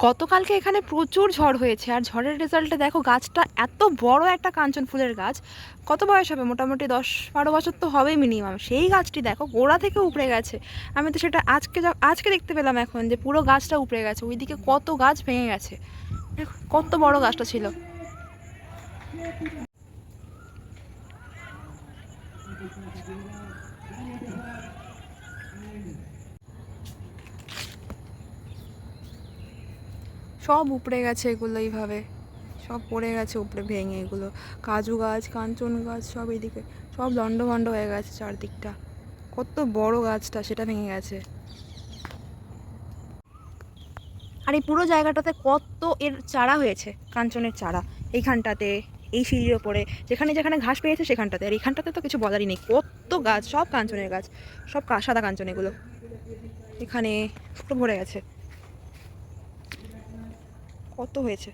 গতকালকে এখানে প্রচুর ঝড় হয়েছে। আর ঝড়ের রেজাল্টে দেখো, গাছটা এত বড় একটা কাঞ্চন ফুলের গাছ। কত বয়স হবে? মোটামুটি দশ বারো বছর তো হবেই মিনিমাম সেই গাছটি দেখো, গোড়া থেকে উপড়ে গেছে। আমি তো সেটা আজকে আজকে দেখতে পেলাম এখন যে পুরো গাছটা উপড়ে গেছে। ওইদিকে কত গাছ ভেঙে গেছে। কত বড় গাছটা ছিল। সব উপড়ে গেছে এগুলো এইভাবে। সব পড়ে গেছে উপরে ভেঙে এগুলো। কাজু গাছ, কাঞ্চন গাছ, সব এইদিকে সব লন্ড ভন্ড হয়ে গেছে চারদিকটা। কত বড় গাছটা, সেটা ভেঙে গেছে। আর এই পুরো জায়গাটাতে কত এর চারা হয়েছে, কাঞ্চনের চারা। এইখানটাতে, এই সিঁড়ির ওপরে। যেখানে যেখানে ঘাস পেয়েছে সেখানটাতে। আর এখানটাতে তো কিছু বলারই নেই। কত গাছ, সব কাঞ্চনের গাছ। সব সাদা কাঞ্চন এগুলো। এখানে ভরে গেছে। কত হয়েছে?